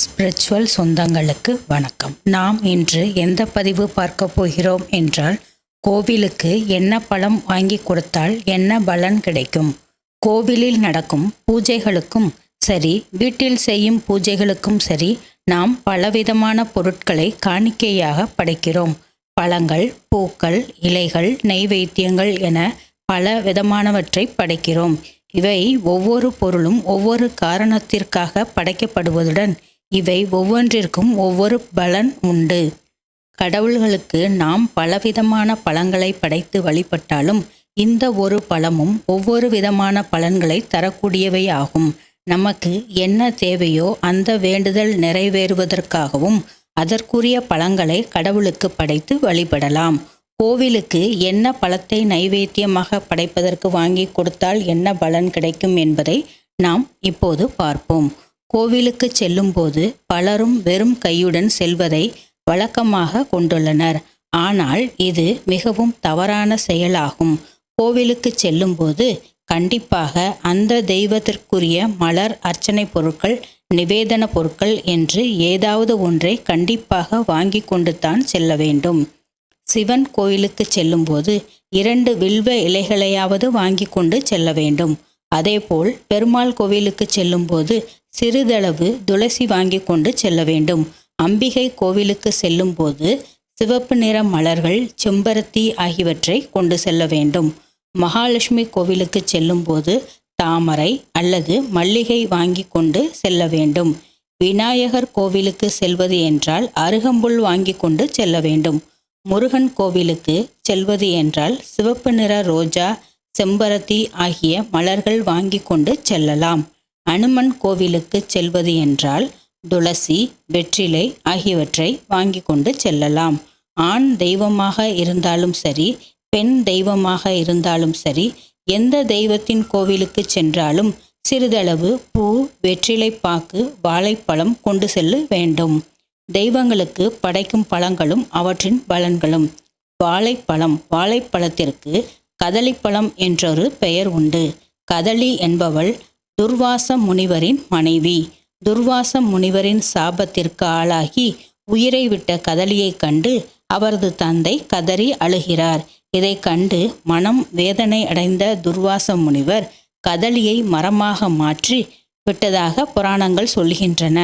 Spiritual சொந்தங்களுக்கு வணக்கம். நாம் இன்று எந்த பதிவு பார்க்க போகிறோம் என்றால் கோவிலுக்கு என்ன பழம் வாங்கி கொடுத்தால் என்ன பலன் கிடைக்கும்? கோவிலில் நடக்கும் பூஜைகளுக்கும் சரி வீட்டில் செய்யும் பூஜைகளுக்கும் சரி நாம் பலவிதமான பொருட்களை காணிக்கையாக படைக்கிறோம். பழங்கள் பூக்கள் இலைகள் நெய்வேத்தியங்கள் என பல விதமானவற்றை படைக்கிறோம். இவை ஒவ்வொரு பொருளும் ஒவ்வொரு காரணத்திற்காக படைக்கப்படுவதுடன் இவை ஒவ்வொன்றிற்கும் ஒவ்வொரு பலன் உண்டு. கடவுள்களுக்கு நாம் பலவிதமான பழங்களை படைத்து வழிபட்டாலும் இந்த ஒரு பழமும் ஒவ்வொரு விதமான பலன்களை தரக்கூடியவை ஆகும் நமக்கு என்ன தேவையோ அந்த வேண்டுதல் நிறைவேறுவதற்காகவும் அதற்குரிய பழங்களை கடவுளுக்கு படைத்து வழிபடலாம். கோவிலுக்கு என்ன பழத்தை நைவேத்தியமாக படைப்பதற்கு வாங்கி கொடுத்தால் என்ன பலன் கிடைக்கும் என்பதை நாம் இப்போது பார்ப்போம். கோவிலுக்கு செல்லும்போது பலரும் வெறும் கையுடன் செல்வதை வழக்கமாக கொண்டுள்ளனர். ஆனால் இது மிகவும் தவறான செயலாகும். கோவிலுக்கு செல்லும்போது கண்டிப்பாக அந்த தெய்வத்திற்குரிய மலர் அர்ச்சனை பொருட்கள் நிவேதன பொருட்கள் என்று ஏதாவது ஒன்றை கண்டிப்பாக வாங்கி கொண்டு தான் செல்ல வேண்டும். சிவன் கோயிலுக்கு செல்லும்போது இரண்டு வில்வ இலைகளையாவது வாங்கி கொண்டு செல்ல வேண்டும். அதேபோல் பெருமாள் கோவிலுக்கு செல்லும்போது சிறிதளவு துளசி வாங்கி கொண்டு செல்ல வேண்டும். அம்பிகை கோவிலுக்கு செல்லும்போது சிவப்பு நிற மலர்கள் செம்பருத்தி ஆகியவற்றை கொண்டு செல்ல வேண்டும். மகாலட்சுமி கோவிலுக்கு செல்லும்போது தாமரை அல்லது மல்லிகை வாங்கி கொண்டு செல்ல வேண்டும். விநாயகர் கோவிலுக்கு செல்வது என்றால் அருகம்புல் வாங்கி கொண்டு செல்ல வேண்டும். முருகன் கோவிலுக்கு செல்வது என்றால் சிவப்பு நிற ரோஜா செம்பருத்தி ஆகிய மலர்கள் வாங்கி கொண்டு செல்லலாம். அனுமன் கோவிலுக்கு செல்வது என்றால் துளசி வெற்றிலை ஆகியவற்றை வாங்கி கொண்டு செல்லலாம். ஆண் தெய்வமாக இருந்தாலும் சரி பெண் தெய்வமாக இருந்தாலும் சரி எந்த தெய்வத்தின் கோவிலுக்கு சென்றாலும் சிறிதளவு பூ வெற்றிலை பாக்கு வாழைப்பழம் கொண்டு செல்ல வேண்டும். தெய்வங்களுக்கு படைக்கும் பழங்களும் அவற்றின் பலன்களும். வாழைப்பழம் வாழைப்பழத்திற்கு கதளிப்பழம் என்றொரு பெயர் உண்டு. கதளி என்பவள் துர்வாச முனிவரின் மனைவி. துர்வாச முனிவரின் சாபத்திற்கு ஆளாகி உயிரை விட்ட கதலியை கண்டு அவரது தந்தை கதறி அழுகிறார். இதை கண்டு மனம் வேதனை அடைந்த துர்வாச முனிவர் கதலியை மரமாக மாற்றி விட்டதாக புராணங்கள் சொல்கின்றன.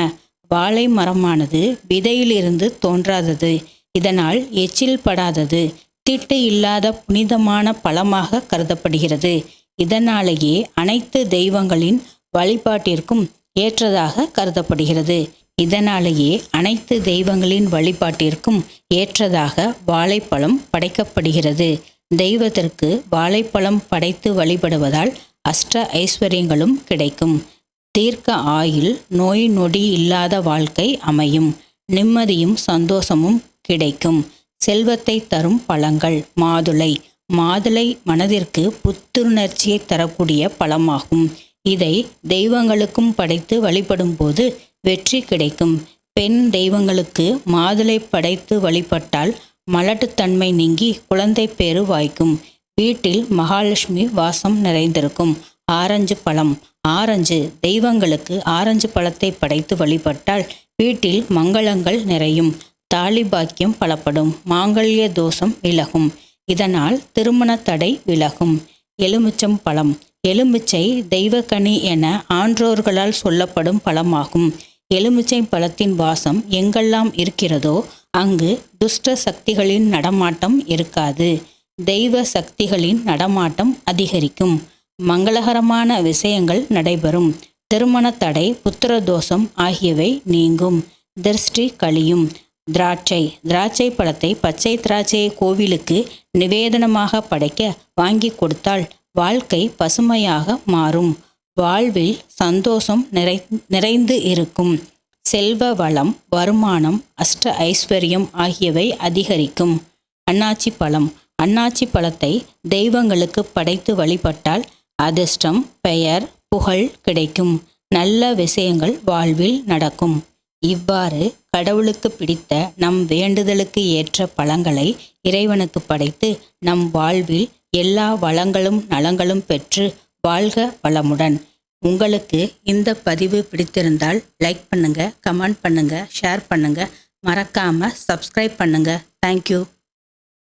வாழை மரமானது விதையிலிருந்து தோன்றாதது. இதனால் எச்சில் படாதது. திட்டு இல்லாத புனிதமான பழமாக கருதப்படுகிறது. இதனாலேயே அனைத்து தெய்வங்களின் வழிபாட்டிற்கும் ஏற்றதாக கருதப்படுகிறது. இதனாலேயே அனைத்து தெய்வங்களின் வழிபாட்டிற்கும் ஏற்றதாக வாழைப்பழம் படைக்கப்படுகிறது. தெய்வத்திற்கு வாழைப்பழம் படைத்து வழிபடுவதால் அஷ்ட ஐஸ்வர்யங்களும் கிடைக்கும். தீர்க்க ஆயுள் நோய் நொடி இல்லாத வாழ்க்கை அமையும். நிம்மதியும் சந்தோஷமும் கிடைக்கும். செல்வத்தை தரும் பழங்கள். மாதுளை. மாதுளை மனதிற்கு புத்துணர்ச்சியை தரக்கூடிய பழமாகும். இதை தெய்வங்களுக்கும் படைத்து வழிபடும்போது வெற்றி கிடைக்கும். பெண் தெய்வங்களுக்கு மாதுளை படைத்து வழிபட்டால் மலட்டுத்தன்மை நீங்கி குழந்தை பேறு வாய்க்கும். வீட்டில் மகாலட்சுமி வாசம் நிறைந்திருக்கும். ஆரஞ்சு பழம். ஆரஞ்சு. தெய்வங்களுக்கு ஆரஞ்சு பழத்தை படைத்து வழிபட்டால் வீட்டில் மங்களங்கள் நிறையும். தாலி பாக்கியம் பலப்படும். மாங்கல்ய தோஷம் விலகும். இதனால் திருமண தடை விலகும். எலுமிச்சம் பழம். எலுமிச்சை தெய்வக்கனி என ஆன்றோர்களால் சொல்லப்படும் பழமாகும். எலுமிச்சை பழத்தின் வாசம் எங்கெல்லாம் இருக்கிறதோ அங்கு துஷ்ட சக்திகளின் நடமாட்டம் இருக்காது. தெய்வ சக்திகளின் நடமாட்டம் அதிகரிக்கும். மங்களகரமான விஷயங்கள் நடைபெறும். திருமண தடை புத்திரதோஷம் ஆகியவை நீங்கும். திருஷ்டி கழியும். திராட்சை. திராட்சை பழத்தை பச்சை திராட்சையை கோவிலுக்கு நிவேதனமாக படைக்க வாங்கி கொடுத்தால் வாழ்க்கை பசுமையாக மாறும். வாழ்வில் சந்தோஷம் நிறை நிறைந்து இருக்கும். செல்வ வளம் வருமானம் அஷ்ட ஐஸ்வர்யம் ஆகியவை அதிகரிக்கும். அன்னாச்சி பழம். அன்னாச்சி பழத்தை தெய்வங்களுக்கு படைத்து வழிபட்டால் அதிர்ஷ்டம் பெயர் புகழ் கிடைக்கும். நல்ல விஷயங்கள் வாழ்வில் நடக்கும். இவ்வாறு கடவுளுக்கு பிடித்த நம் வேண்டுதலுக்கு ஏற்ற பழங்களை இறைவனுக்கு படைத்து நம் வாழ்வில் எல்லா வளங்களும் நலங்களும் பெற்று வாழ்க வளமுடன். உங்களுக்கு இந்த பதிவு பிடித்திருந்தால் லைக் பண்ணுங்கள் கமெண்ட் பண்ணுங்கள் ஷேர் பண்ணுங்கள் மறக்காமல் சப்ஸ்கிரைப் பண்ணுங்கள் தேங்க்யூ